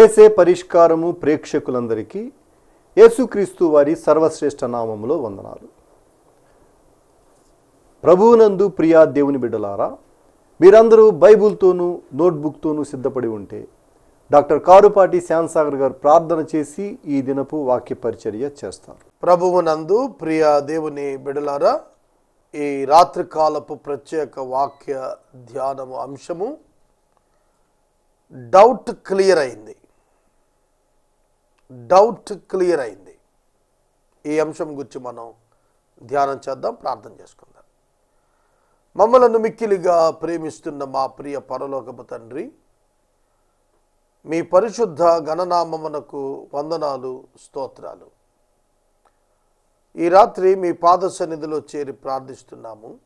ఏసే పరిష్కారము ప్రేక్షకులందరికీ యేసుక్రీస్తు వారి సర్వశ్రేష్ఠ నామములో వందనాలు. ప్రభువునందు ప్రియా దేవుని బిడ్డలారా మీరందరూ బైబుల్తోనూ నోట్బుక్తోనూ సిద్ధపడి ఉంటే డాక్టర్ కారుపాటి శ్యాన్సాగర్ గారు ప్రార్థన చేసి ఈ దినపు వాక్య పరిచర్య చేస్తారు. ప్రభువునందు ప్రియా దేవుని బిడలారా ఈ రాత్రికాలపు ప్రత్యేక వాక్య ధ్యానము అంశము డౌట్ క్లియర్ అయింది. డౌట్ క్లియర్ అయింది. ఈ అంశం గురించి మనం ధ్యానం చేద్దాం ప్రార్థన చేసుకుందాం. మమ్మలను మిక్కిలిగా ప్రేమిస్తున్న మా ప్రియ పరలోకపు తండ్రి మీ పరిశుద్ధ గణనామమునకు వందనాలు స్తోత్రాలు. ఈ రాత్రి మీ పాద సన్నిధిలో చేరి ప్రార్థిస్తున్నాము.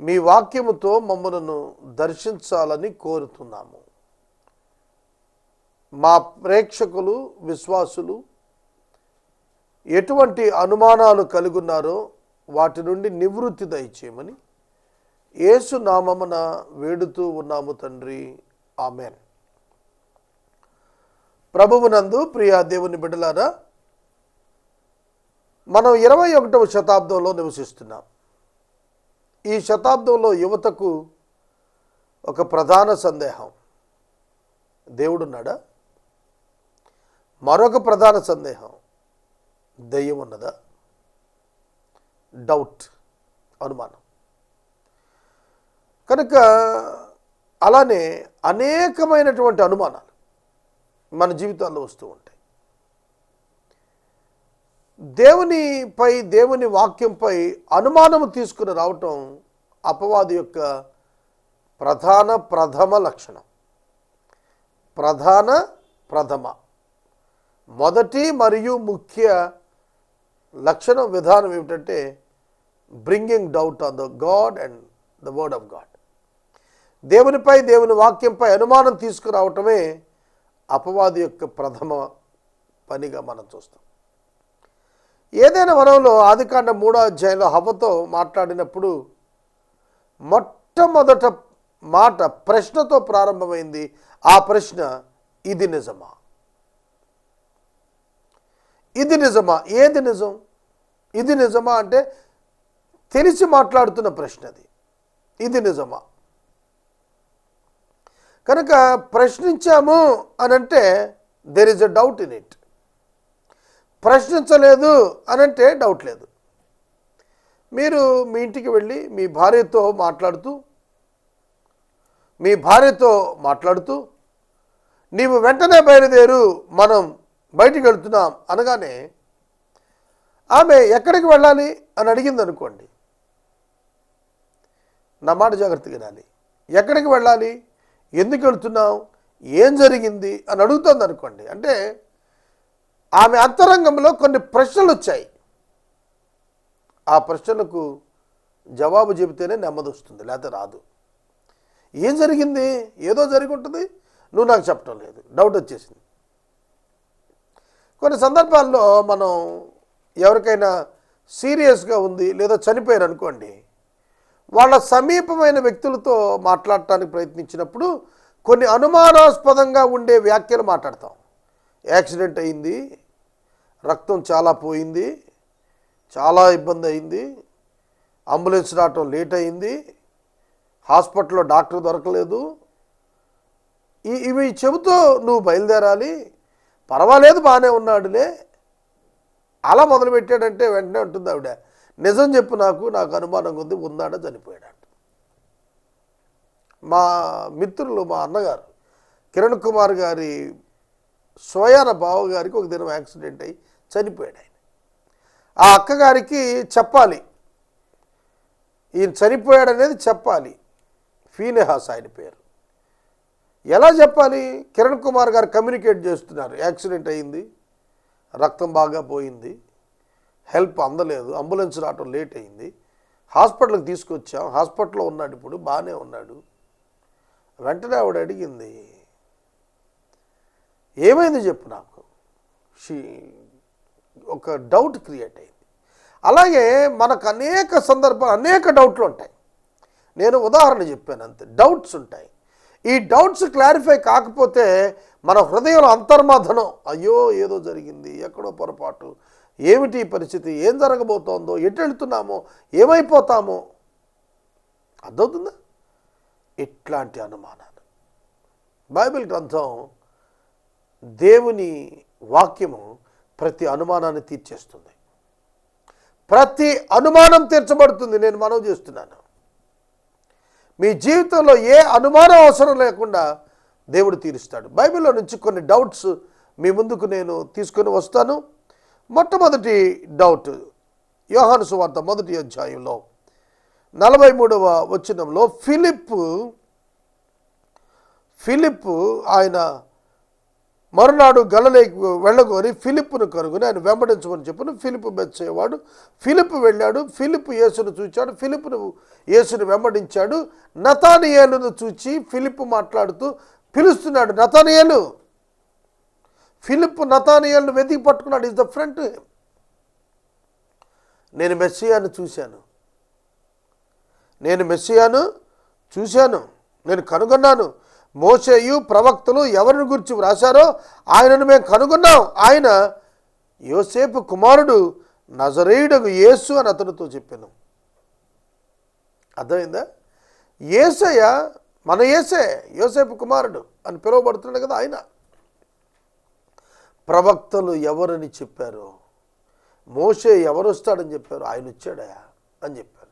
మీ వాక్యముతో మమ్మలను దర్శించాలని కోరుతున్నాము. మా ప్రేక్షకులు విశ్వాసులు ఎటువంటి అనుమానాలు కలిగున్నారో వాటి నుండి నివృత్తి దయచేయమని యేసు నామమున వేడుతూ ఉన్నాము తండ్రి. ఆమెన్. ప్రభువునందు ప్రియా దేవుని బిడ్డలారా మనం ఇరవై ఒకటవ శతాబ్దంలో నివసిస్తున్నాం. ఈ శతాబ్దంలో యువతకు ఒక ప్రధాన సందేహం. దేవుడున్నాడా? మరొక ప్రధాన సందేహం. దెయ్యం ఉన్నదా? డౌట్ అనుమానం. కనుక అలానే అనేకమైనటువంటి అనుమానాలు మన జీవితాల్లో వస్తూ ఉంటాయి. దేవునిపై దేవుని వాక్యంపై అనుమానము తీసుకుని రావటం అపవాది యొక్క ప్రధాన ప్రథమ లక్షణం. ప్రధాన ప్రథమ. మొదటి మరియు ముఖ్య లక్షణం విధానం ఏమిటంటే bringing doubt on the God and the word of God దేవునిపై దేవుని వాక్యంపై అనుమానం తీసుకురావటమే అపవాది యొక్క ప్రథమ పనిగా మనం చూస్తాం. ఏదైనా వనంలో ఆదికాండ మూడో అధ్యాయంలో హవ్వతో మాట్లాడినప్పుడు మొట్టమొదట మాట ప్రశ్నతో ప్రారంభమైంది. ఆ ప్రశ్న ఇది నిజమా? ఇది నిజమా? ఏది నిజం? ఇది నిజమా అంటే తెలిసి మాట్లాడుతున్న ప్రశ్న అది. ఇది నిజమా? కనుక ప్రశ్నించాము అని అంటే there is a doubt in it ప్రశ్నించలేదు అనంటే డౌట్ లేదు. మీరు మీ ఇంటికి వెళ్ళి మీ భార్యతో మాట్లాడుతూ మీ భార్యతో మాట్లాడుతూ నీవు వెంటనే బయలుదేరు మనం బయటికి వెళ్తున్నాం అనగానే ఆమె ఎక్కడికి వెళ్ళాలి అని అడిగింది అనుకోండి నా మాట జాగ్రత్తగా వినాలి. ఎక్కడికి వెళ్ళాలి? ఎందుకు వెళ్తున్నావు? ఏం జరిగింది? అని అడుగుతుంది అనుకోండి అంటే ఆమె అంతరంగంలో కొన్ని ప్రశ్నలు వచ్చాయి ఆ ప్రశ్నలకు జవాబు చెబితేనే నెమ్మది వస్తుంది లేకపోతే రాదు. ఏం జరిగింది? ఏదో జరిగి ఉంటుంది. నువ్వు నాకు చెప్పడం లేదు. డౌట్ వచ్చేసింది. కొన్ని సందర్భాల్లో మనం ఎవరికైనా సీరియస్గా ఉంది లేదా చనిపోయారు అనుకోండి వాళ్ళ సమీపమైన వ్యక్తులతో మాట్లాడటానికి ప్రయత్నించినప్పుడు కొన్ని అనుమానాస్పదంగా ఉండే వ్యాఖ్యలు మాట్లాడతాం. యాక్సిడెంట్ అయింది రక్తం చాలా పోయింది చాలా ఇబ్బంది అయింది అంబులెన్స్ రావటం లేట్ అయింది హాస్పిటల్లో డాక్టర్ దొరకలేదు. ఇవి చెబుతూ నువ్వు బయలుదేరాలి పర్వాలేదు బాగానే ఉన్నాడులే. అలా మొదలుపెట్టాడంటే వెంటనే ఉంటుంది ఆవిడ నిజం చెప్పు నాకు నాకు అనుమానంగా ఉంది ఉన్నాడా చనిపోయాడు? మా మిత్రులు మా అన్నగారు కిరణ్ కుమార్ గారి సోయాన బావగారికి ఒక దినం యాక్సిడెంట్ అయ్యి చనిపోయాడు ఆయన. ఆ అక్కగారికి చెప్పాలి. ఈయన చనిపోయాడనేది చెప్పాలి. ఫీనెహాస్ ఆయన పేరు. ఎలా చెప్పాలి? కిరణ్ కుమార్ గారు కమ్యూనికేట్ చేస్తున్నారు. యాక్సిడెంట్ అయింది రక్తం బాగా పోయింది. హెల్ప్ అందలేదు. అంబులెన్స్ రావటం లేట్ అయింది హాస్పిటల్కి తీసుకొచ్చాం. హాస్పిటల్లో ఉన్నాడు ఇప్పుడు. బాగానే ఉన్నాడు. వెంటనే ఆవిడ అడిగింది ఏమైంది చెప్పు నాకు? షీ ఒక డౌట్ క్రియేట్ అయింది. అలాగే మనకు అనేక సందర్భాలు అనేక డౌట్లు ఉంటాయి. నేను ఉదాహరణ చెప్పాను అంతే. డౌట్స్ ఉంటాయి. ఈ డౌట్స్ క్లారిఫై కాకపోతే మన హృదయంలో అంతర్మథనం అయ్యో ఏదో జరిగింది ఎక్కడో పొరపాటు ఏమిటి పరిస్థితి ఏం జరగబోతోందో ఎటు వెళ్తున్నామో ఏమైపోతామో. అర్థవుతుందా ఇట్లాంటి అనుమానాలు. బైబిల్ గ్రంథం దేవుని వాక్యము ప్రతి అనుమానాన్ని తీర్చేస్తుంది. ప్రతి అనుమానం తీర్చబడుతుంది. నేను మనవి చేస్తున్నాను. మీ జీవితంలో ఏ అనుమానం అవసరం లేకుండా దేవుడు తీరుస్తాడు. బైబిల్లో నుంచి కొన్ని డౌట్స్ మీ ముందుకు నేను తీసుకొని వస్తాను. మొట్టమొదటి డౌట్ యోహాను సువార్త మొదటి అధ్యాయంలో నలభై మూడవ వచనంలో ఫిలిప్ ఫిలిప్ ఆయన మరునాడు గలలేకి వెళ్ళగోరి ఫిలిప్ను కనుగొని ఆయన వెంబడించమని చెప్పిన ఫిలిప్ మెచ్చేవాడు. ఫిలిప్ వెళ్ళాడు ఫిలిప్ యేసును చూచాడు ఫిలిప్ను యేసును వెంబడించాడు. నతానియేలును చూచి ఫిలిప్ మాట్లాడుతూ పిలుస్తున్నాడు నతానియేలు! ఫిలిప్ నతానియేలును వెతికి పట్టుకున్నాడు ఇస్ ద ఫ్రంట్ నేను మెస్సియాను చూశాను. నేను మెస్సియాను చూశాను. నేను కనుగొన్నాను. మోసేయు ప్రవక్తలు ఎవరిని గురించి వ్రాశారో ఆయనను మేము కనుగొన్నాం. ఆయన యోసేపు కుమారుడు నజరేయుడకు యేసు అని అతనితో చెప్పాను. అర్థమైందా? ఏసయ్య మన ఏసే యోసేపు కుమారుడు అని పిలువబడుతున్నాడు కదా ఆయన. ప్రవక్తలు ఎవరని చెప్పారు? మోసే ఎవరు వస్తాడని చెప్పారు? ఆయన వచ్చాడయా అని చెప్పారు.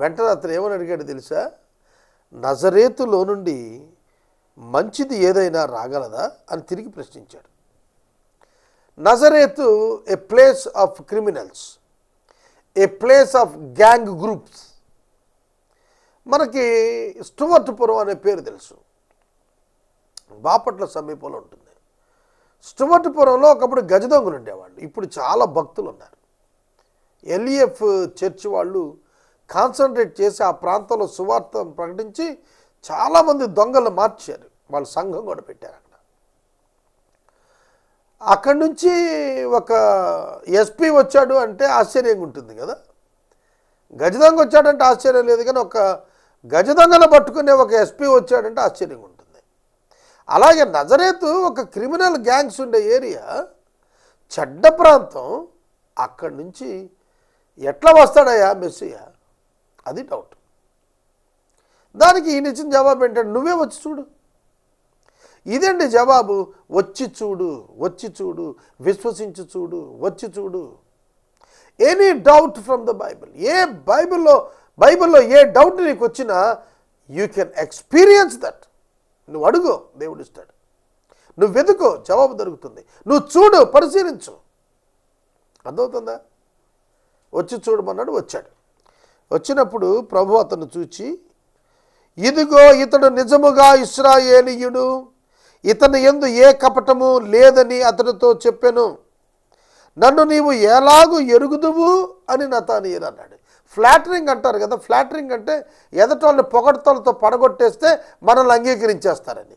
వెంటనే అతను ఏమని అడిగాడు తెలుసా? నజరేతులో నుండి మంచిది ఏదైనా రాగలదా అని తిరిగి ప్రశ్నించాడు. నజరేతు a place of criminals a place of gang groups. మనకి స్టువర్ట్పురం అనే పేరు తెలుసు. బాపట్ల సమీపంలో ఉంటుంది. స్టువర్ట్పురంలో ఒకప్పుడు గజదొంగలు ఉండేవాళ్ళు. ఇప్పుడు చాలా భక్తులు ఉన్నారు. ఎల్ఈఎఫ్ చర్చ్ వాళ్ళు కాన్సన్ట్రేట్ చేసి ఆ ప్రాంతంలో సువార్త ప్రకటించి చాలామంది దొంగలు మార్చారు. వాళ్ళ సంఘం కూడా పెట్టారు అక్కడ. అక్కడి నుంచి ఒక ఎస్పీ వచ్చాడు అంటే ఆశ్చర్యంగా ఉంటుంది కదా. గజదొంగ వచ్చాడంటే ఆశ్చర్యం లేదు కానీ ఒక గజదొంగను పట్టుకునే ఒక ఎస్పీ వచ్చాడంటే ఆశ్చర్యంగా ఉంటుంది. అలాగే నజరేతు ఒక క్రిమినల్ గ్యాంగ్స్ ఉండే ఏరియా చెడ్డ ప్రాంతం. అక్కడి నుంచి ఎట్లా వస్తాడయ్యా మెస్సియా అది డౌట్ దానికి ఈయన ఇచ్చిన జవాబు ఏంటంటే నువ్వే వచ్చి చూడు. ఇదండి జవాబు? వచ్చి చూడు వచ్చి చూడు విశ్వసించి చూడు వచ్చి చూడు. Any doubt from the Bible ఏ బైబిల్లో బైబిల్లో ఏ డౌట్ నీకు వచ్చినా యూ కెన్ ఎక్స్పీరియన్స్ దట్ నువ్వు అడుగు దేవుడు ఇస్తాడు. నువ్వు వెతుకో జవాబు దొరుకుతుంది. నువ్వు చూడు పరిశీలించు. అర్థమవుతుందా? వచ్చి చూడమన్నాడు వచ్చాడు. వచ్చినప్పుడు ప్రభు అతను చూచి ఇదిగో ఇతడు నిజముగా ఇస్రాయేలీయుడు ఇతని ఎందు ఏ కపటము లేదని అతనితో చెప్పాను. నన్ను నీవు ఎలాగూ ఎరుగుదువు అని నతానీయులు అన్నాడు. ఫ్లాటరింగ్ అంటారు కదా ఫ్లాటరింగ్ అంటే ఎదటోళ్ళని పొగడతలతో పడగొట్టేస్తే మనల్ని అంగీకరించేస్తారని.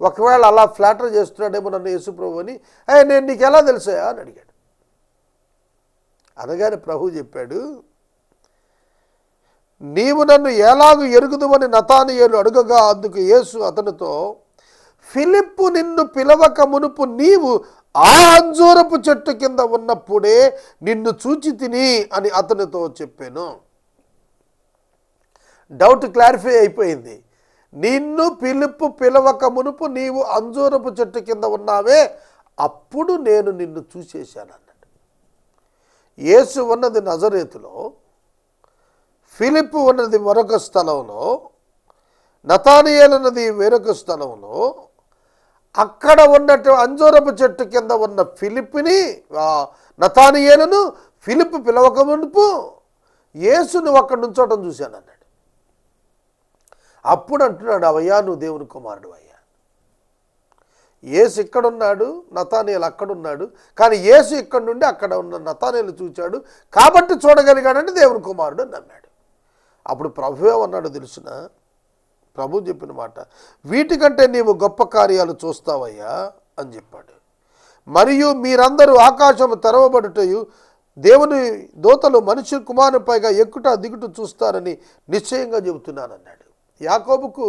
ఒకవేళ అలా ఫ్లాటర్ చేస్తున్నాడేమో నన్ను యేసుప్రభు అని "ఏ, నేను నీకు ఎలా తెలుసా అని అడిగాడు. అనగానే ప్రభు చెప్పాడు నీవు నన్ను ఎలాగ ఎరుగుదువని నతానియేలు అడుగగా అందుకు యేసు అతనితో ఫిలిప్పు నిన్ను పిలవక మునుపు నీవు ఆ అంజూరపు చెట్టు కింద ఉన్నప్పుడే నిన్ను చూచి తిని అని అతనితో చెప్పాను. డౌట్ క్లారిఫై అయిపోయింది. నిన్ను పిలుపు పిలవక మునుపు నీవు అంజూరపు చెట్టు కింద ఉన్నావే అప్పుడు నేను నిన్ను చూసేశాను అన్నాడు. యేసు ఉన్నది నజరేతులో. ఫిలిప్ ఉన్నది మరొక స్థలంలో నతానియల్ అన్నది వేరొక స్థలంలో అక్కడ ఉన్నట్టు అంజూరపు చెట్టు కింద ఉన్న ఫిలిప్ని నతానియేలను ఫిలిప్ పిలవక మునుపు యేసును అక్కడ నుంచోటం చూశాను అన్నాడు. అప్పుడు అంటున్నాడు అవయ్యా నువ్వు దేవుని కుమారుడు అయ్యా. యేసు ఇక్కడున్నాడు నతానియలు అక్కడున్నాడు కానీ యేసు ఇక్కడ నుండి అక్కడ ఉన్న నతానియలు చూచాడు కాబట్టి చూడగలిగాడని దేవుని కుమారుడు అని నమ్మాడు. అప్పుడు ప్రభువే అన్నాడు తెలుసిన? ప్రభు చెప్పిన మాట వీటికంటే నీవు గొప్ప కార్యాలు చూస్తావయ్యా అని చెప్పాడు. మరియు మీరందరూ ఆకాశము తెరవబడుటయు దేవుని దోతలు మనిషి కుమారుని పైగా ఎక్కుట దిగుట చూస్తారని నిశ్చయంగా చెబుతున్నానన్నాడు. యాకోబుకు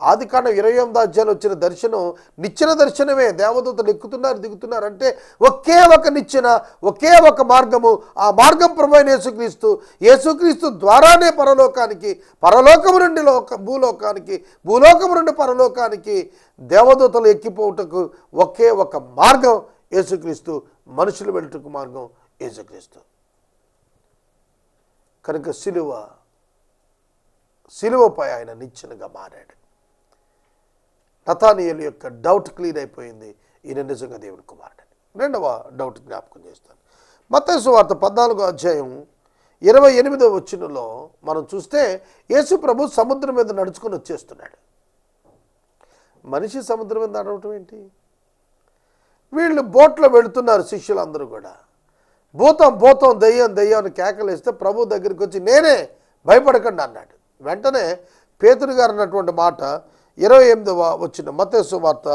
ఆది కాండం ఇరవై ఎనిమిది అధ్యాయులు వచ్చిన దర్శనం నిచ్చిన దర్శనమే. దేవదూతలు ఎక్కుతున్నారు దిగుతున్నారు. అంటే ఒకే ఒక నిచ్చెన ఒకే ఒక మార్గము ఆ మార్గం ప్రభు యేసుక్రీస్తు. యేసుక్రీస్తు ద్వారానే పరలోకానికి పరలోకము నుండి లోక భూలోకానికి భూలోకము నుండి పరలోకానికి దేవదూతలు ఎక్కిపోవుటకు ఒకే ఒక మార్గం యేసుక్రీస్తు. మనుషులు వెళ్ళటకు మార్గం యేసుక్రీస్తు. కనుక సిలువ సిలువపై ఆయన నిచ్చెనగా మారాడు. నతానియలు యొక్క డౌట్ క్లియర్ అయిపోయింది. ఈయన నిజంగా దేవుని కుమారుడని. రెండవ డౌట్ జ్ఞాపకం చేస్తాను. మత్తయి వార్త పద్నాలుగో అధ్యాయం ఇరవై ఎనిమిదో వచ్చినలో మనం చూస్తే యేసు ప్రభు సముద్రం మీద నడుచుకుని వచ్చేస్తున్నాడు. మనిషి సముద్రం మీద నడవటం ఏంటి? వీళ్ళు బోట్లో వెళుతున్నారు శిష్యులందరూ కూడా. భూతం భూతం దెయ్యం దయ్యం అని కేకలేస్తే ప్రభు దగ్గరికి వచ్చి నేనే భయపడకండి అన్నాడు. వెంటనే పేతురు గారు అన్నటువంటి మాట ఇరవై ఎనిమిదవ వచ్చిన మతేసు వార్త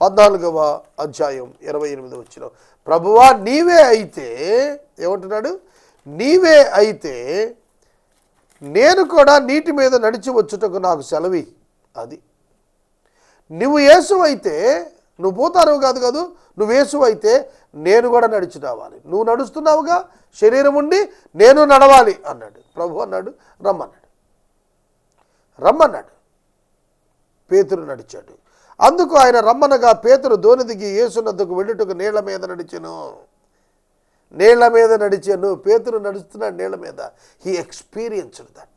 పద్నాలుగవ అధ్యాయం ఇరవై ఎనిమిది వచ్చిన. ప్రభువా నీవే అయితే ఏమంటున్నాడు? నీవే అయితే నేను కూడా నీటి మీద నడిచి వచ్చుటకు నాకు సెలవి అది. నువ్వు యేసు అయితే నువ్వు పోతారు కాదు కాదు నువ్వు యేసు అయితే నేను కూడా నడిచి రావాలి. నువ్వు నడుస్తున్నావుగా శరీరం ఉండి నేను నడవాలి అన్నాడు. ప్రభు అన్నాడు రమ్మన్నాడు. రమ్మన్నాడు. పేతురు నడిచాడు. అందుకు ఆయన రమ్మనగా పేతురు దోని దిగి ఏసునందుకు వెళ్ళుటకు నీళ్ళ మీద నడిచెను. నీళ్ళ మీద నడిచాను. పేతురు నడుస్తున్నాడు నీళ్ళ మీద. హీ ఎక్స్పీరియన్స్డ్ దట్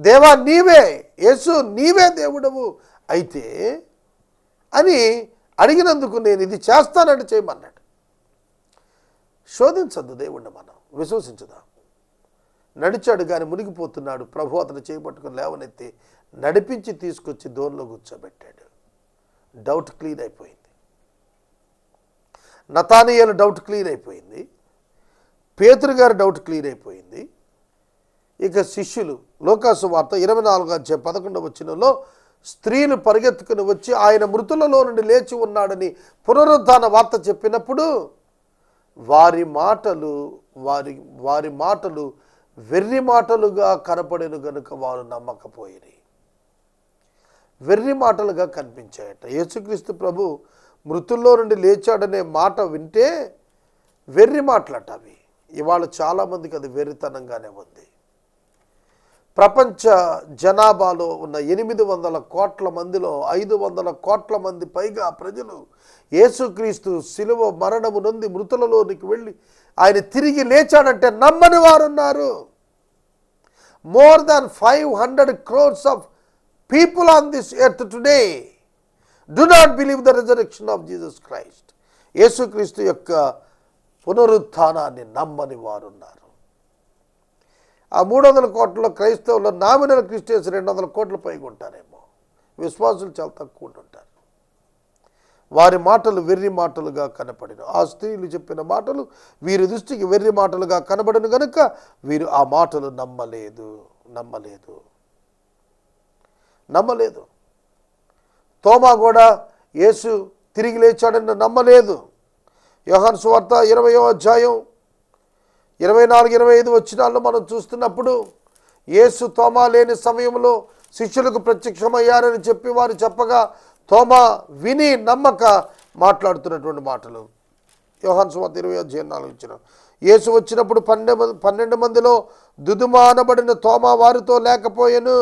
దేవా నీవే యేసు నీవే దేవుడవు అయితే అని అడిగినందుకు నేను ఇది చేస్తానని చేయమన్నాడు. శోధించద్దు దేవుణ్ణి మనం. విశ్వసించుదాం. నడిచాడు కానీ మునిగిపోతున్నాడు. ప్రభు అతను చేపట్టుకుని లేవనెత్తి నడిపించి తీసుకొచ్చి దోన్లో కూర్చోబెట్టాడు. డౌట్ క్లీన్ అయిపోయింది. నతానియలు డౌట్ క్లీన్ అయిపోయింది. పేతురు గారి డౌట్ క్లీన్ అయిపోయింది. ఇక శిష్యులు లోకాసు వార్త ఇరవై నాలుగు అధ్యాయ పదకొండవ వచ్చినలో స్త్రీలు పరిగెత్తుకుని వచ్చి ఆయన మృతులలో నుండి లేచి ఉన్నాడని పునరుద్ధాన వార్త చెప్పినప్పుడు వారి మాటలు వారి వారి మాటలు వెర్రి మాటలుగా కనపడేను గనుక వారు నమ్మకపోయిరి. వెర్రి మాటలుగా కనిపించాయట యేసుక్రీస్తు ప్రభు మృతుల్లో నుండి లేచాడనే మాట వింటే వెర్రి మాటలట అవి. ఇవాళ చాలామందికి అది వెర్రితనంగానే ఉంది. ప్రపంచ జనాభాలో ఉన్న ఎనిమిది వందల కోట్ల మందిలో ఐదు వందల కోట్ల మంది పైగా ప్రజలు యేసుక్రీస్తు శిలువ మరణము నుండి మృతులలోనికి వెళ్ళి ఆయన తిరిగి లేచాడంటే నమ్మని వారున్నారు. More than five hundred crores of people on this earth today do not believe the resurrection of Jesus Christ యేసుక్రీస్తు యొక్క పునరుత్థానాన్ని నమ్మని వారున్నారు. ఆ మూడు వందల కోట్ల క్రైస్తవులు నామినల్ క్రిస్టియన్స్ రెండు వందల కోట్ల పైగా ఉంటారేమో. విశ్వాసులు చాలా తక్కువ ఉంటారు వారి మాటలు వెర్రి మాటలుగా కనపడిన. ఆ స్త్రీలు చెప్పిన మాటలు వీరి దృష్టికి వెర్రి మాటలుగా కనబడిన కనుక వీరు ఆ మాటలు నమ్మలేదు నమ్మలేదు. నమ్మలేదు. తోమా కూడా యేసు తిరిగి లేచాడని నమ్మలేదు. యోహన్ సువార్త ఇరవయో అధ్యాయం ఇరవై నాలుగు ఇరవై ఐదు వచ్చినాల్లో మనం చూస్తున్నప్పుడు యేసు తోమా లేని సమయంలో శిష్యులకు ప్రత్యక్షమయ్యారని చెప్పి వారు చెప్పగా తోమా విని నమ్మక మాట్లాడుతున్నటువంటి మాటలు. యోహాన్ సువార్త ఇరవై అధ్యాయం నాలుగు ఇచ్చిన యేసు వచ్చినప్పుడు పన్నెండు మంది పన్నెండు మందిలో దుదుమానబడిన తోమా వారితో లేకపోయాను.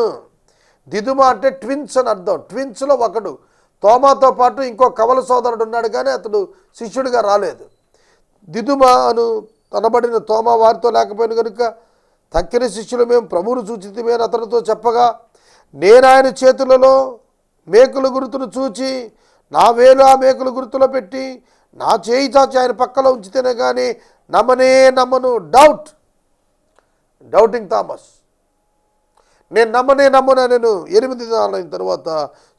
దిదుమ అంటే ట్విన్స్ అని అర్థం. ట్విన్స్లో ఒకడు తోమాతో పాటు ఇంకో కవల సోదరుడు ఉన్నాడు కానీ అతడు శిష్యుడిగా రాలేదు. దిదుమ అను తనబడిన తోమ వారితో లేకపోయిన కనుక తక్కిన శిష్యులు మేము ప్రభువును సూచితమే అతనితో చెప్పగా నేను ఆయన చేతులలో మేకుల గుర్తును చూచి నా వేలు ఆ మేకుల గుర్తులో పెట్టి నా చేయి చాచి ఆయన పక్కలో ఉంచితేనే కానీ నమ్మనే నమ్మను. డౌట్. Doubting Thomas. నేను నమ్మనే నమ్మనా నేను ఎనిమిది దినాలైన తర్వాత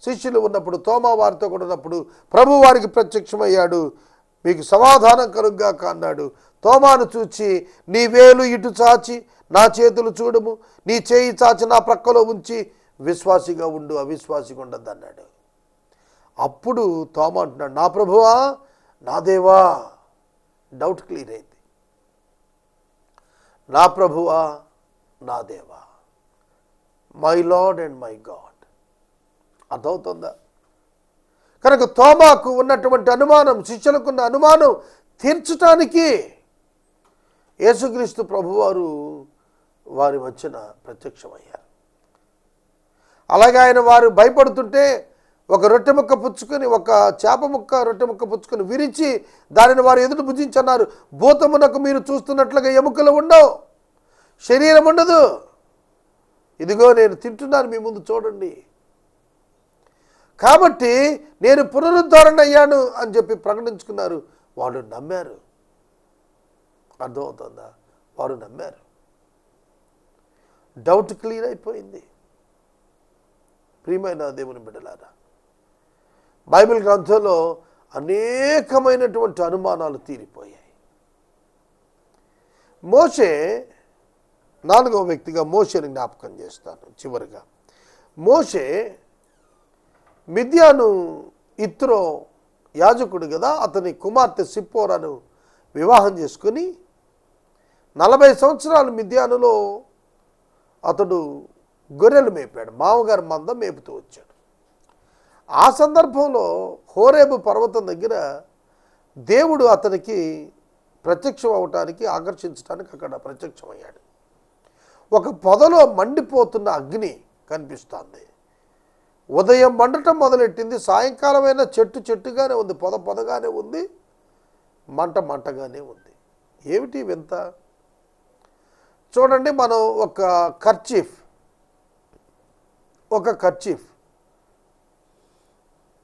శిష్యులు ఉన్నప్పుడు తోమా వారితో కూడా ఉన్నప్పుడు ప్రభు వారికి ప్రత్యక్షమయ్యాడు. మీకు సమాధానం కలుగ్గా కాన్నాడు. తోమాను చూచి నీ వేలు ఇటు చాచి నా చేతులు చూడము. నీ చేయి చాచి నా ప్రక్కలో ఉంచి విశ్వాసిగా ఉండు అవిశ్వాసిగా ఉండద్దు అన్నాడు. అప్పుడు తోమ అంటున్నాడు నా ప్రభువా నా దేవా డౌట్ క్లియర్ అయింది. నా ప్రభువా నా దేవా my Lord and my God అర్థమవుతుందా? కనుక తోమాకు ఉన్నటువంటి అనుమానం శిష్యులకున్న అనుమానం తీర్చటానికి యేసుక్రీస్తు ప్రభువారు వారి మధ్యన ప్రత్యక్షమయ్యారు. అలాగే ఆయన వారు భయపడుతుంటే ఒక రొట్టె ముక్క పుచ్చుకొని ఒక చేప ముక్క రొట్టె ముక్క పుచ్చుకొని విరిచి దానిని వారు ఎదుట భుజించన్నారు. భూతమునకు మీరు చూస్తున్నట్లుగా ఎముకలు ఉండవు శరీరం ఉండదు. ఇదిగో నేను తింటున్నాను మీ ముందు చూడండి. కాబట్టి నేను పునరుద్ధరణ అయ్యాను అని చెప్పి ప్రకటించుకున్నారు. వాళ్ళు నమ్మారు. అర్థమవుతుందా? వారు నమ్మారు. డౌట్ క్లియర్ అయిపోయింది. ప్రియమైన దేవుని బిడ్డలారా బైబిల్ గ్రంథంలో అనేకమైనటువంటి అనుమానాలు తీరిపోయాయి. మోషే నాలుగవ వ్యక్తిగా మోషేని జ్ఞాపకం చేస్తాను చివరిగా. మోషే మిథ్యాను ఇత్రో యాజకుడు కదా అతని కుమార్తె సిప్పోరాను వివాహం చేసుకుని నలభై సంవత్సరాలు మిథ్యానులో అతడు గొర్రెలు మేపాడు మామగారు మంద మేపుతూ వచ్చాడు. ఆ సందర్భంలో హోరేబు పర్వతం దగ్గర దేవుడు అతనికి ప్రత్యక్షం అవటానికి ఆకర్షించడానికి అక్కడ ప్రత్యక్షమయ్యాడు. ఒక పొదలో మండిపోతున్న అగ్ని కనిపిస్తోంది. ఉదయం మండటం మొదలెట్టింది సాయంకాలమైన చెట్టు చెట్టుగానే ఉంది పొద పొదగానే ఉంది మంట మంటగానే ఉంది. ఏమిటి వింత? చూడండి మనం ఒక కర్చీఫ్ ఒక కర్చీఫ్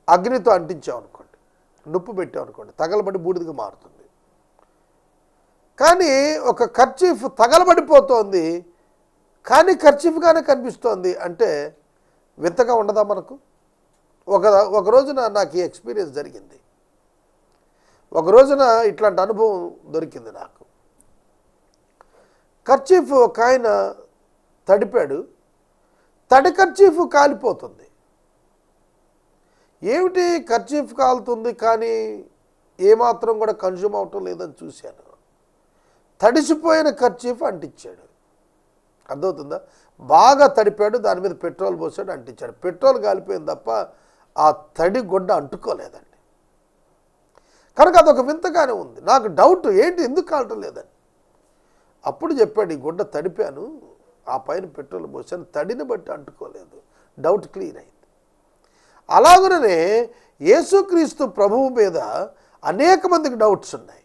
అగ్నితో అంటించాం అనుకోండి నొప్పు పెట్టాం అనుకోండి తగలబడి బూడిదగా మారుతుంది. కానీ ఒక కర్చీఫ్ తగలబడిపోతోంది కానీ ఖర్చీఫ్గానే కనిపిస్తోంది అంటే వింతగా ఉండదా మనకు? ఒక ఒక రోజున నాకు ఈ ఎక్స్పీరియన్స్ జరిగింది. ఒక రోజున ఇట్లాంటి అనుభవం దొరికింది నాకు. ఖర్చీఫ్ ఒక ఆయన తడిపాడు. తడి ఖర్చీఫ్ కాలిపోతుంది. ఏమిటి ఖర్చీఫ్ కాలుతుంది కానీ ఏమాత్రం కూడా కన్జ్యూమ్ అవటం లేదని చూశాను. తడిసిపోయిన ఖర్చీఫ్ అంటించాడు. అర్థమవుతుందా? బాగా తడిపాడు దాని మీద పెట్రోల్ పోసాడు అంటించాడు. పెట్రోల్ కాలిపోయింది తప్ప ఆ తడి గుడ్డ అంటుకోలేదండి. కనుక అదొక వింతగానే ఉంది. నాకు డౌట్ ఏంటి ఎందుకు కాలటం లేదని అప్పుడు చెప్పాడు ఈ గుడ్డ తడిపాను ఆ పైన పెట్రోల్ పోసాను తడిని బట్టి అంటుకోలేదు. డౌట్ క్లియర్ అయింది. అలాగనే యేసుక్రీస్తు ప్రభువు మీద అనేక మందికి డౌట్స్ ఉన్నాయి.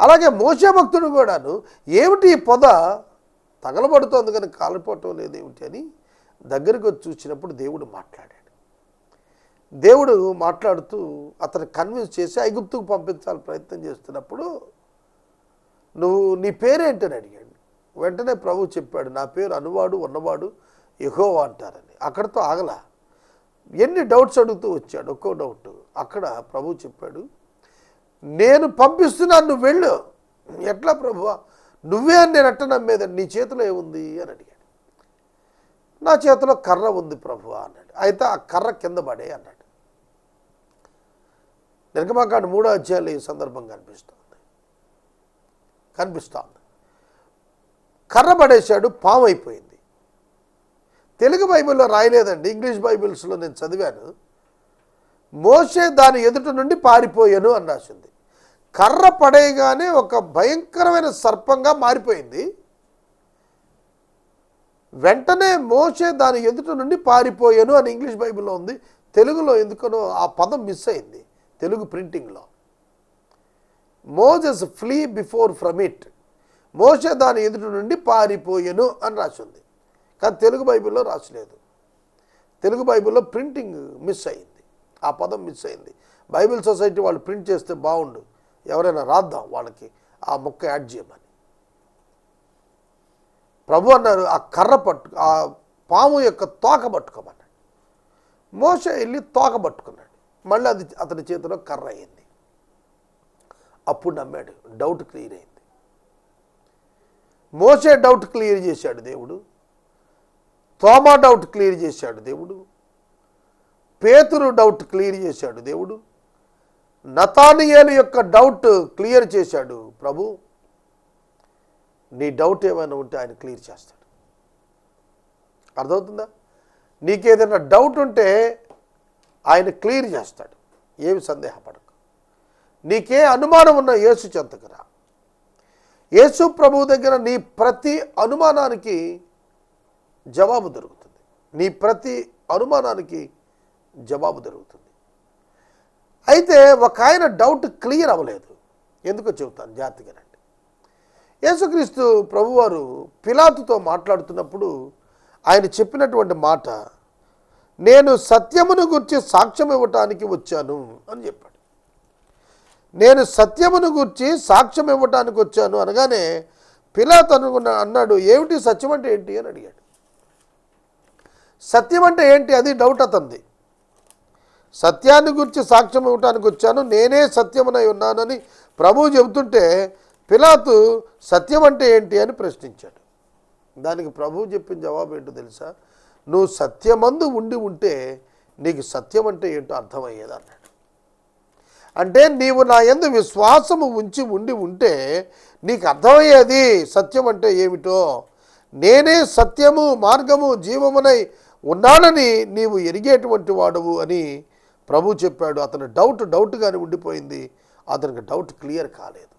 అలాగే మోసే భక్తుడు కూడాను ఏమిటి ఈ పొద? తగలబడుతోంది కానీ కాలిపోవటం లేదు ఏమిటి అని దగ్గరికి వచ్చి చూసినప్పుడు దేవుడు మాట్లాడాడు. దేవుడు మాట్లాడుతూ అతను కన్విన్స్ చేసి ఐగుప్తుకు పంపించాలి ప్రయత్నం చేస్తున్నప్పుడు నువ్వు నీ పేరేంటని అడిగాడు. వెంటనే ప్రభు చెప్పాడు నా పేరు అనువాడు ఉన్నవాడు ఎహోవా అంటారని. అక్కడితో ఆగలా. ఎన్ని డౌట్స్ అడుగుతూ వచ్చాడు ఒక్కో డౌట్ అక్కడ ప్రభు చెప్పాడు నేను పంపిస్తున్నాను నువ్వు వెళ్ళు. ఎట్లా ప్రభువా నువ్వే అని నేను అట్ట నమ్మేదండి. నీ చేతిలో ఏముంది అని అడిగాడు. నా చేతిలో కర్ర ఉంది ప్రభు అన్నాడు. అయితే ఆ కర్ర కింద పడే అన్నాడు. నిర్గమాకాండ మూడో అధ్యాయులు ఈ సందర్భం కనిపిస్తుంది. కనిపిస్తుంది. కర్ర పడేశాడు పాము అయిపోయింది. తెలుగు బైబిల్లో రాయలేదండి. ఇంగ్లీష్ బైబిల్స్లో నేను చదివాను. మోసే దాని ఎదుట నుండి పారిపోయాను అని రాసింది. కర్ర పడేయగానే ఒక భయంకరమైన సర్పంగా మారిపోయింది. వెంటనే మోసే దాని ఎదుట నుండి పారిపోయాను అని ఇంగ్లీష్ బైబిల్లో ఉంది. తెలుగులో ఎందుకనో ఆ పదం మిస్ అయింది Telugu ప్రింటింగ్లో. Moses flee before from it. మోసే దాని ఎదుటి నుండి పారిపోయాను అని రాసింది కానీ తెలుగు బైబిల్లో రాసలేదు. తెలుగు బైబిల్లో ప్రింటింగ్ మిస్ అయింది. ఆ పదం మిస్ అయింది. బైబిల్ సొసైటీ వాళ్ళు ప్రింట్ చేస్తే బాగుండు. ఎవరైనా రాద్దాం వాళ్ళకి ఆ మొక్క యాడ్ చేయమని. ప్రభు అన్నారు ఆ కర్ర పట్టు ఆ పాము యొక్క తోక పట్టుకోమన్నాడు. మోస వెళ్ళి తోక పట్టుకున్నాడు. మళ్ళీ అది అతని చేతిలో కర్ర అయింది. అప్పుడు నమ్మాడు డౌట్ క్లియర్ అయింది. మోసే డౌట్ క్లియర్ చేశాడు దేవుడు. తోమా డౌట్ క్లియర్ చేశాడు దేవుడు. పేతురు డౌట్ క్లియర్ చేశాడు దేవుడు. నతానియేలు యొక్క డౌట్ క్లియర్ చేశాడు. ప్రభు నీ డౌట్ ఏమైనా ఉంటే ఆయన క్లియర్ చేస్తాడు. అర్థమవుతుందా? నీకేదైనా డౌట్ ఉంటే ఆయన క్లియర్ చేస్తాడు. ఏమి సందేహపడకు. నీకే అనుమానం ఉన్న యేసు చెంతకురా యేసు ప్రభువు దగ్గర నీ ప్రతి అనుమానానికి జవాబు దొరుకుతుంది. నీ ప్రతి అనుమానానికి జవాబు దొరుకుతుంది. అయితే ఒక ఆయన డౌట్ క్లియర్ అవ్వలేదు. ఎందుకో చెబుతాను జాగ్రత్తగానండి యేసుక్రీస్తు ప్రభువారు పిలాతుతో మాట్లాడుతున్నప్పుడు ఆయన చెప్పినటువంటి మాట నేను సత్యమును గురించి సాక్ష్యం ఇవ్వటానికి వచ్చాను అని చెప్పాడు. నేను సత్యమును గురించి సాక్ష్యం ఇవ్వటానికి వచ్చాను అనగానే పిలాత్ అనుకున్న అన్నాడు ఏమిటి సత్యం అంటే ఏంటి? అని అడిగాడు. సత్యం అంటే ఏంటి? అది డౌట్ అతంది. సత్యాన్ని గురించి సాక్ష్యం ఇవ్వటానికి వచ్చాను. నేనే సత్యమునై ఉన్నానని ప్రభువు చెబుతుంటే పిలాతు సత్యం అంటే ఏంటి అని ప్రశ్నించాడు. దానికి ప్రభువు చెప్పిన జవాబు ఏంటో తెలుసా? నువ్వు సత్యమందు ఉండి ఉంటే నీకు సత్యం అంటే ఏంటో అర్థమయ్యేది అన్నాడు. అంటే నీవు నా యందు విశ్వాసము ఉంచి ఉండి ఉంటే నీకు అర్థమయ్యేది సత్యం అంటే ఏమిటో. నేనే సత్యము మార్గము జీవమునై ఉన్నానని నీవు ఎరిగేటువంటి వాడవు అని ప్రభు చెప్పాడు అతను డౌట్ డౌట్గానే ఉండిపోయింది. అతనికి డౌట్ క్లియర్ కాలేదు.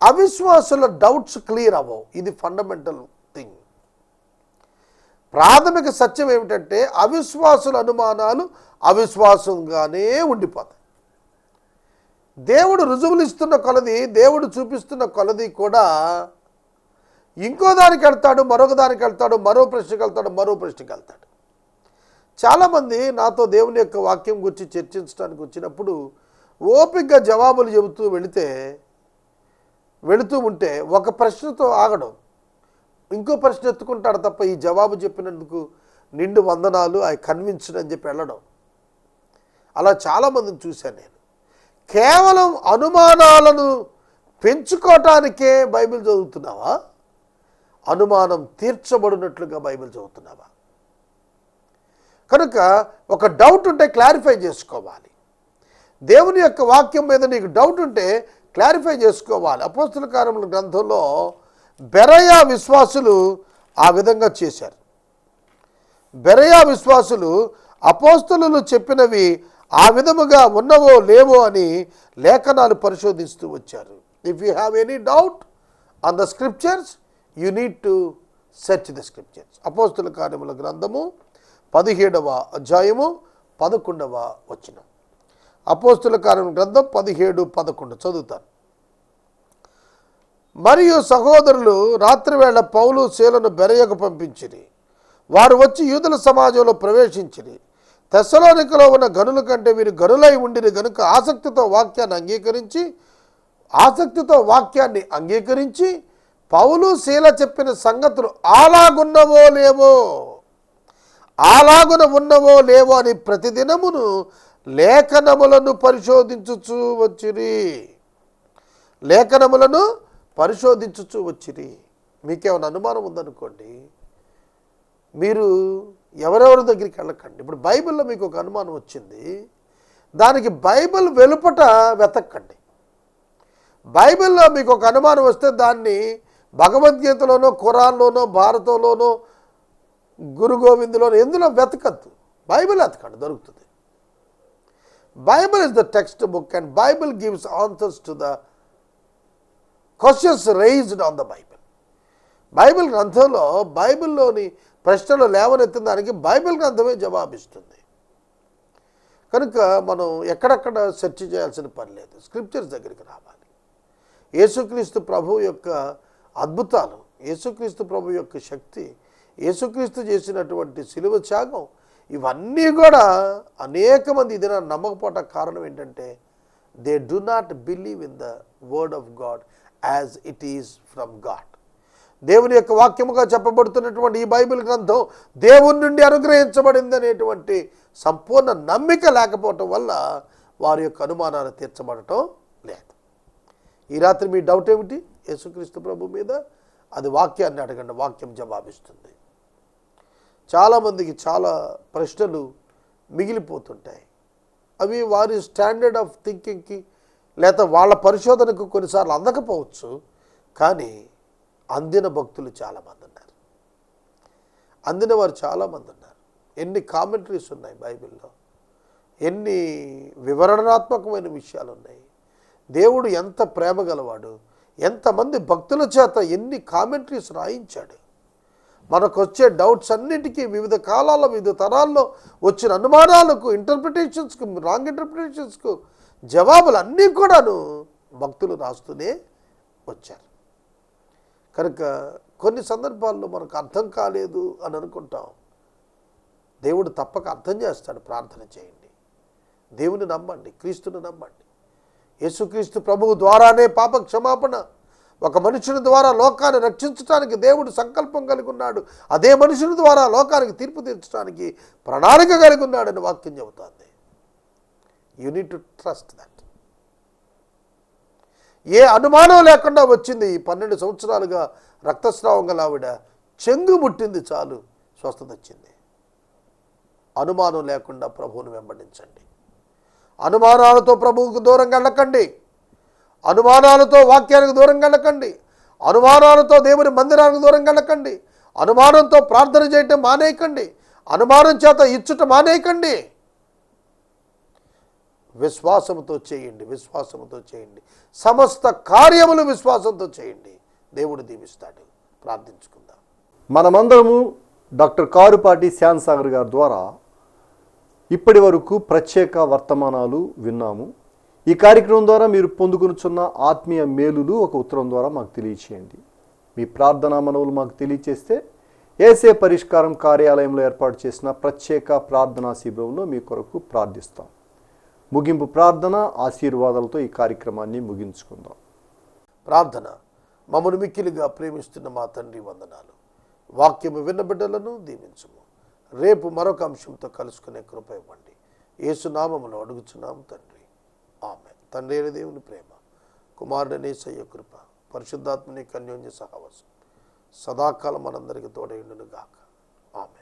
అవిశ్వాసుల డౌట్స్ క్లియర్ అవ్వవు. ఇది ఫండమెంటల్ థింగ్ ప్రాథమిక సత్యం ఏమిటంటే అవిశ్వాసుల అనుమానాలు అవిశ్వాసంగానే ఉండిపోతాయి. దేవుడు రుజువులు ఇస్తున్న కొలది దేవుడు చూపిస్తున్న కొలది కూడా ఇంకో దానికి వెళ్తాడు మరొక దానికి వెళ్తాడు మరో ప్రశ్నకు వెళ్తాడు మరో ప్రశ్నకి వెళ్తాడు. చాలామంది నాతో దేవుని యొక్క వాక్యం గురించి చర్చించడానికి వచ్చినప్పుడు ఓపికగా జవాబులు చెబుతూ వెళితే వెళుతూ ఉంటే ఒక ప్రశ్నతో ఆగడం. ఇంకో ప్రశ్న ఎత్తుకుంటాడు తప్ప ఈ జవాబు చెప్పినందుకు నిండు వందనాలు అవి కన్విన్స్డ్ అని చెప్పి వెళ్ళడం. అలా చాలామందిని చూశాను నేను. కేవలం అనుమానాలను పెంచుకోవటానికే బైబిల్ చదువుతున్నావా? అనుమానం తీర్చబడినట్లుగా బైబిల్ చదువుతున్నావా? కనుక ఒక డౌట్ ఉంటే క్లారిఫై చేసుకోవాలి. దేవుని యొక్క వాక్యం మీద నీకు డౌట్ ఉంటే క్లారిఫై చేసుకోవాలి. అపోస్తుల కార్యముల గ్రంథంలో బెరయా విశ్వాసులు ఆ విధంగా చేశారు. బెరయా విశ్వాసులు అపోస్తులు చెప్పినవి ఆ విధముగా ఉన్నవో లేవో అని లేఖనాలు పరిశోధిస్తూ వచ్చారు. If you have any doubt on the scriptures you need to search the scriptures అపోస్తుల కార్యముల గ్రంథము పదిహేడవ అధ్యాయము పదకొండవ వచనం. అపోస్తుల కార్యం గ్రంథం పదిహేడు పదకొండు చదువుతాను. మరియు సహోదరులు రాత్రివేళ పౌలు శీలను బెరయకు పంపించిరి. వారు వచ్చి యూదుల సమాజంలో ప్రవేశించిరి. తెస్సలోనికలో ఉన్న గనుల కంటే వీరు గనులై ఉండిరి గనుక ఆసక్తితో వాక్యాన్ని అంగీకరించి ఆసక్తితో వాక్యాన్ని అంగీకరించి పౌలు శీల చెప్పిన సంగతులు అలాగున్నవో లేవో అలాగున ఉన్నవో లేవో అని ప్రతిదినమును లేఖనములను పరిశోధించుచు వచ్చిరి. లేఖనములను పరిశోధించుచు వచ్చిరి. మీకేమైనా అనుమానం ఉందనుకోండి మీరు ఎవరెవరి దగ్గరికి వెళ్ళకండి. ఇప్పుడు బైబిల్లో మీకు ఒక అనుమానం వచ్చింది దానికి బైబిల్ వెలుపట వెతక్కండి. బైబిల్లో మీకు ఒక అనుమానం వస్తే దాన్ని భగవద్గీతలోనో ఖురాన్లోనో భారతంలోనో గురు గోవిందులో ఎందులో వెతకద్దు? బైబిల్ వెతకండి దొరుకుతుంది. Bible is the text book and Bible gives answers to the questions raised on the Bible. Bible గ్రంథంలో బైబిల్లోని ప్రశ్నలు లేవనెత్తిన దానికి బైబిల్ గ్రంథమే జవాబిస్తుంది. కనుక మనం ఎక్కడెక్కడ సెర్చ్ చేయాల్సిన పని లేదు. స్క్రిప్చర్స్ దగ్గరికి రావాలి. యేసుక్రీస్తు ప్రభు యొక్క అద్భుతాలు యేసుక్రీస్తు ప్రభు యొక్క శక్తి యేసుక్రీస్తు చేసినటువంటి సిలువ త్యాగం ఇవన్నీ కూడా అనేక మంది ఇది నమ్మకపోవటం కారణం ఏంటంటే they do not believe in the word of God as it is from God దేవుని యొక్క వాక్యముగా చెప్పబడుతున్నటువంటి ఈ బైబిల్ గ్రంథం దేవుని నుండి అనుగ్రహించబడింది అనేటువంటి సంపూర్ణ నమ్మిక లేకపోవటం వల్ల వారి యొక్క అనుమానాలు తీర్చబడటం లేదు. ఈ రాత్రి మీ డౌట్ ఏమిటి? యేసుక్రీస్తు ప్రభు మీద అది వాక్యాన్ని అడగండి వాక్యం జవాబిస్తుంది. చాలామందికి చాలా ప్రశ్నలు మిగిలిపోతుంటాయి. అవి వారి స్టాండర్డ్ ఆఫ్ థింకింగ్కి లేదా వాళ్ళ పరిశోధనకు కొన్నిసార్లు అందకపోవచ్చు కానీ అందిన భక్తులు చాలామంది ఉన్నారు. అందిన వారు చాలామంది ఉన్నారు. ఎన్ని కామెంటరీస్ ఉన్నాయి బైబిల్లో? ఎన్ని వివరణాత్మకమైన విషయాలు ఉన్నాయి? దేవుడు ఎంత ప్రేమ గలవాడు? ఎంతమంది భక్తుల చేత ఎన్ని కామెంటరీస్ రాయించాడు? మనకు వచ్చే డౌట్స్ అన్నిటికీ వివిధ కాలాల్లో వివిధ తరాల్లో వచ్చిన అనుమానాలకు ఇంటర్ప్రిటేషన్స్కు రాంగ్ ఇంటర్ప్రిటేషన్స్కు జవాబులు అన్నీ కూడాను భక్తులు రాస్తూనే వచ్చారు. కనుక కొన్ని సందర్భాల్లో మనకు అర్థం కాలేదు అని అనుకుంటాం. దేవుడు తప్పక అర్థం చేస్తాడు ప్రార్థన చేయండి. దేవుని నమ్మండి క్రీస్తుని నమ్మండి. యేసుక్రీస్తు ప్రభువు ద్వారానే పాప క్షమాపణ ఒక మనుషుని ద్వారా లోకాన్ని రక్షించడానికి దేవుడు సంకల్పం కలిగి ఉన్నాడు. అదే మనుషుని ద్వారా లోకానికి తీర్పు తీర్చడానికి ప్రణాళిక కలిగి ఉన్నాడని వాక్యం చెబుతోంది. యూనిట్ టు ట్రస్ట్ దట్ ఏ అనుమానం లేకుండా వచ్చింది ఈ పన్నెండు సంవత్సరాలుగా రక్తస్రావం గల ఆవిడ. చెంగు ముట్టింది చాలు స్వస్థత వచ్చింది. అనుమానం లేకుండా ప్రభువును వెంబడించండి. అనుమానాలతో ప్రభువుకు దూరంగా వెళ్ళకండి. అనుమానాలతో వాక్యానికి దూరం కలకండి అనుమానాలతో దేవుని మందిరానికి దూరం కలకండి అనుమానంతో ప్రార్థన చేయటం మానేయకండి. అనుమానం చేత ఇచ్చుట మానేయకండి. విశ్వాసంతో చేయండి విశ్వాసంతో చేయండి. సమస్త కార్యములు విశ్వాసంతో చేయండి. దేవుడు దీవిస్తాడు. ప్రార్థించుకుందాం. మనమందరము డాక్టర్ కారుపాటి శ్యాన్ సాగర్ గారి ద్వారా ఇప్పటి వరకు ప్రత్యేక వర్తమానాలు విన్నాము. ఈ కార్యక్రమం ద్వారా మీరు పొందుకునుచున్న ఆత్మీయ మేలులు ఒక ఉత్తరం ద్వారా మాకు తెలియచేయండి. మీ ప్రార్థనా మనవులు మాకు తెలియచేస్తే ఏసే పరిష్కారం కార్యాలయంలో ఏర్పాటు చేసిన ప్రత్యేక ప్రార్థనా శిబిరంలో మీ కొరకు ప్రార్థిస్తాం. ముగింపు ప్రార్థన ఆశీర్వాదాలతో ఈ కార్యక్రమాన్ని ముగించుకుందాం. ప్రార్థన మమ్మను మిక్కిలిగా ప్రేమిస్తున్న మా తండ్రి వందనాలు. వాక్యము విన్న బిడ్డలను దీవించము. రేపు మరొక అంశంతో కలుసుకునే కృప ఇవ్వండి. ఏసునామములో అడుగుచున్నాము తండ్రి. ఆమె తండ్రి అయిన దేవుని ప్రేమ కుమారుడనే సయ్య కృప పరిశుద్ధాత్మని కన్యోన్య సహవాసం సదాకాలం మనందరికి తోడైండును గాక ఆమె